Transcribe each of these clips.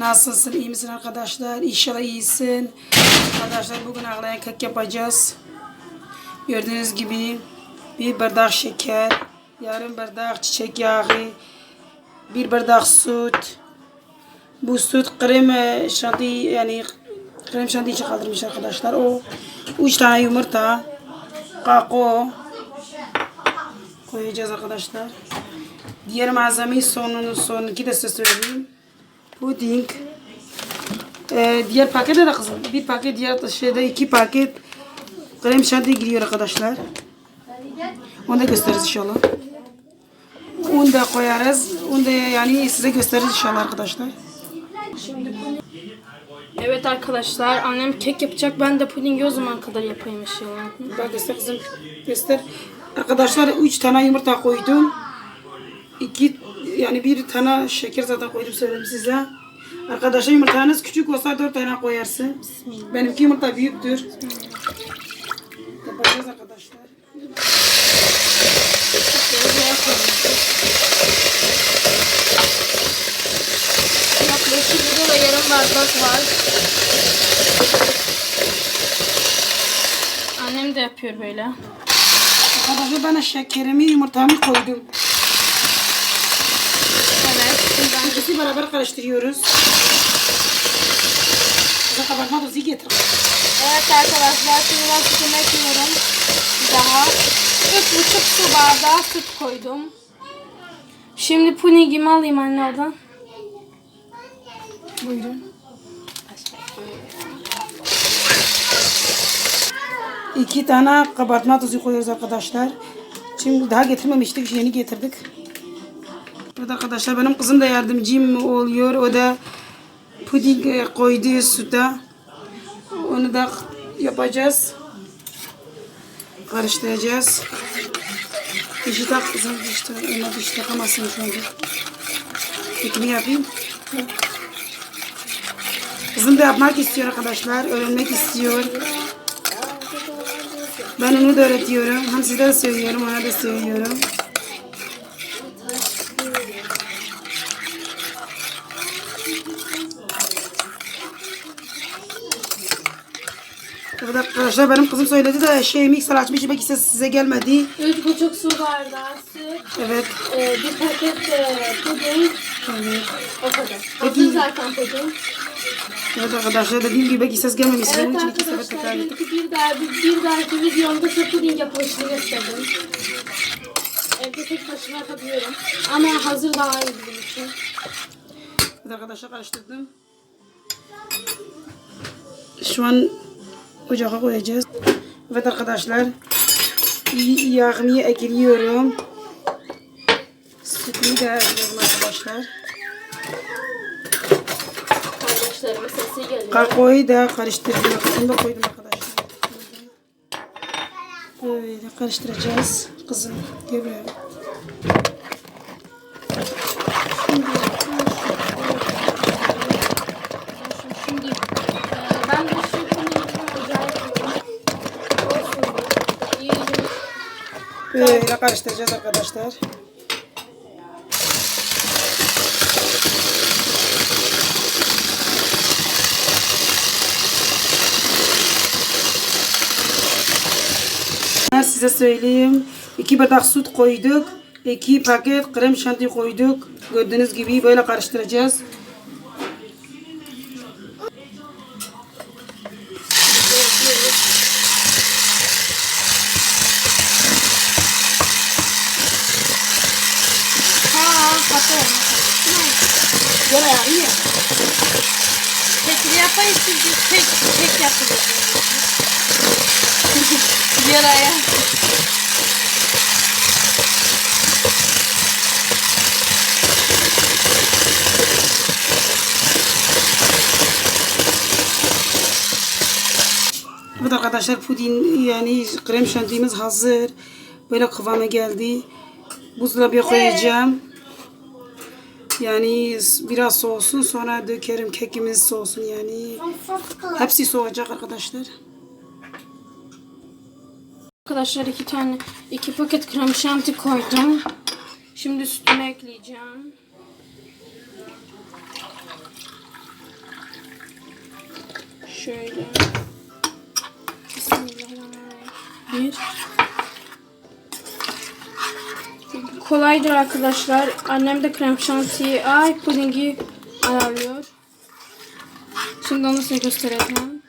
Nasılsın? iyi misin arkadaşlar? İnşallah iyisin. Arkadaşlar bugün ağlayan kek yapacağız. Gördüğünüz gibi bir bardak şeker, yarım bardak çiçek yağı, bir bardak süt. Bu süt krem e, şanti yani krem şanti için kaldırmış arkadaşlar. O üç tane yumurta, kakao koyacağız arkadaşlar. Diğer malzemeyi sonunu sonunki de size söyleyeyim. Puding. Ee, diğer pakete de kızım. Bir paket diğer şeyde iki paket krem şanti giriyor arkadaşlar. Onu da gösteririz inşallah. Onu da koyarız. Onu da yani size gösteririz inşallah arkadaşlar. Evet arkadaşlar annem kek yapacak. Ben de pudingi o zaman kadar yapayım inşallah. Bak göster kızım. Göster. Arkadaşlar üç tane yumurta koydum. İki yani bir tane şeker zaten koydum söyleyeyim size. Arkadaşlar yumurtanız küçük olsa dört tane koyarsın. Benimki yumurta büyüktür. Yapacağız arkadaşlar. Yaklaşık da yarım bardak var. Annem de yapıyor böyle. Arkadaşlar ben şekerimi yumurtamı koydum. Şimdi ben İkisi beraber karıştırıyoruz. Size kabartma tozu getir. Evet arkadaşlar şimdi ben sütümü ekliyorum. Daha. Üç buçuk su bardağı süt koydum. Şimdi pudingimi alayım anne oradan. Buyurun. İki tane kabartma tozu koyuyoruz arkadaşlar. Şimdi daha getirmemiştik. Yeni getirdik. Evet arkadaşlar benim kızım da yardımcım oluyor. O da puding e, koydu süte. Onu da yapacağız. Karıştıracağız. Dişi tak kızım. İşte ona diş takamazsın şu anda. Peki yapayım? Kızım da yapmak istiyor arkadaşlar. Öğrenmek istiyor. Ben onu da öğretiyorum. Hem size de söylüyorum, ona da söylüyorum. Evet arkadaşlar benim kızım söyledi de şey mikser açmış belki size, size gelmedi. Üç buçuk su bardağı süt. Evet. Ee, bir paket e, puding. Evet. O kadar. Hazır zaten puding. Evet arkadaşlar dediğim gibi belki ses gelmemiş. Evet için iki sefer arkadaşlar ettim. belki bir dahaki, bir dahaki videomda ise puding yapılışını gösterdim. Evde tek başıma yapabiliyorum. Ama hazır daha iyi bizim için. Evet arkadaşlar karıştırdım. Şu an ocağa koyacağız. Evet arkadaşlar. Yağımı ekliyorum. Sütümü de ekliyorum arkadaşlar. Kardeşlerimin sesi geliyor. Kakaoyu da karıştırdım. Onu da koydum arkadaşlar. Böyle karıştıracağız. Kızım buraya. Şimdi e, ben bu şu pudingimi ocağa yapıyorum. Olsun bu. İyice Böyle karıştıracağız arkadaşlar. Size söyleyeyim. İki bardak süt koyduk. iki paket krem şanti koyduk. Gördüğünüz gibi böyle karıştıracağız. Gel ayağı iyi. Peki yapayım çünkü tek tek yapılıyor. Yaraya. Evet arkadaşlar puding yani krem şantimiz hazır. Böyle kıvama geldi. Buzdolabıya koyacağım. Yani biraz soğusun sonra dökerim kekimiz soğusun yani. Hepsi soğuyacak arkadaşlar. Arkadaşlar iki tane iki paket krem şanti koydum. Şimdi sütümü ekleyeceğim. Şöyle. Kolaydır arkadaşlar. Annem de krem şantiyi, ay pudingi ayarlıyor. Şimdi onu size göstereceğim.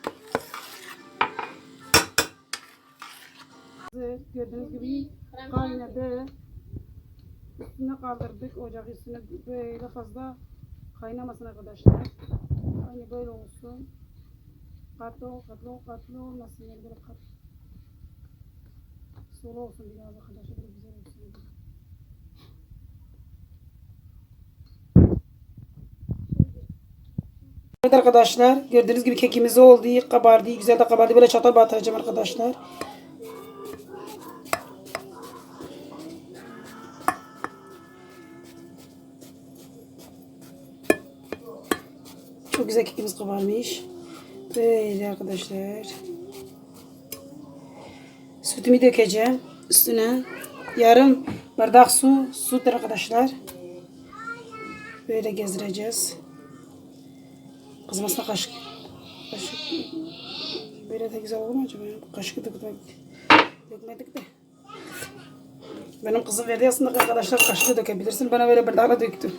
Gördüğünüz gibi kaynadı. Üstüne kaldırdık. Ocak üstüne böyle fazla kaynamasın arkadaşlar. Aynı böyle olsun. Katlı katlı katlı olmasın. Yani böyle kat. Sulu olsun biraz arkadaşlar. Böyle güzel olsun. Evet arkadaşlar gördüğünüz gibi kekimiz oldu. Kabardı. Güzel de kabardı. Böyle çatal batıracağım arkadaşlar. Çok güzel kekimiz kabarmış. Böyle arkadaşlar. Sütümü dökeceğim üstüne. Yarım bardak su, sudur arkadaşlar. Böyle gezdireceğiz. Kızmasına kaşık. Kaşık. Böyle de güzel olur mu acaba? Kaşık dökmek. Dökmedik de. Benim kızım verdi aslında arkadaşlar kaşığı dökebilirsin. Bana böyle bardakla döktü.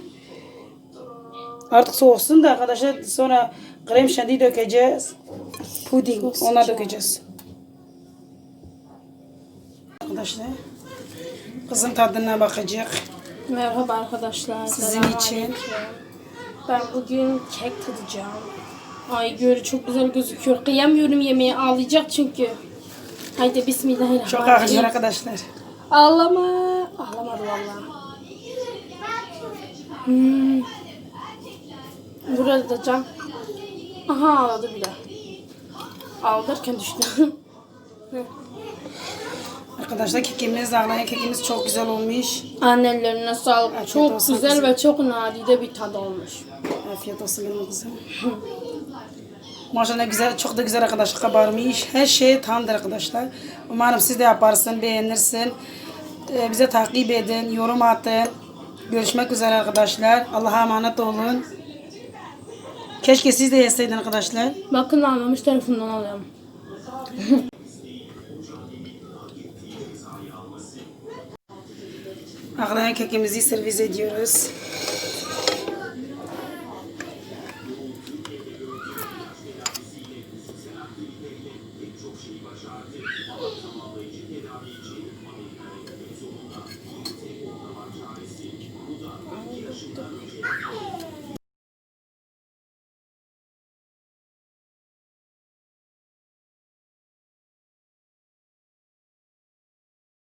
Artık soğusun da arkadaşlar sonra krem şanti dökeceğiz. Puding ona dökeceğiz. Arkadaşlar kızım tadına bakacak. Merhaba arkadaşlar. Sizin için. Ben bugün kek tadacağım. Ay göre çok güzel gözüküyor. Kıyamıyorum yemeğe ağlayacak çünkü. Haydi Çok bismillahirrahmanirrahim. arkadaşlar. Ağlama. Ağlamadı valla. Hmm. Burada da cam. Aha ağladı bile. Ağlarken düştü. Arkadaşlar kekimiz ağlayan kekimiz çok güzel olmuş. Annelerine sağlık. Afiyet çok olsun güzel kızım. ve çok nadide bir tadı olmuş. Afiyet olsun benim kızım. Maşallah güzel, çok da güzel arkadaşlar kabarmış. Her şey tamdır arkadaşlar. Umarım siz de yaparsın, beğenirsin. Ee, bize takip edin, yorum atın. Görüşmek üzere arkadaşlar. Allah'a emanet olun. Keşke siz de yeseydin arkadaşlar. Bakın almamış tarafından alıyorum. Ağlayan kekimizi servis ediyoruz.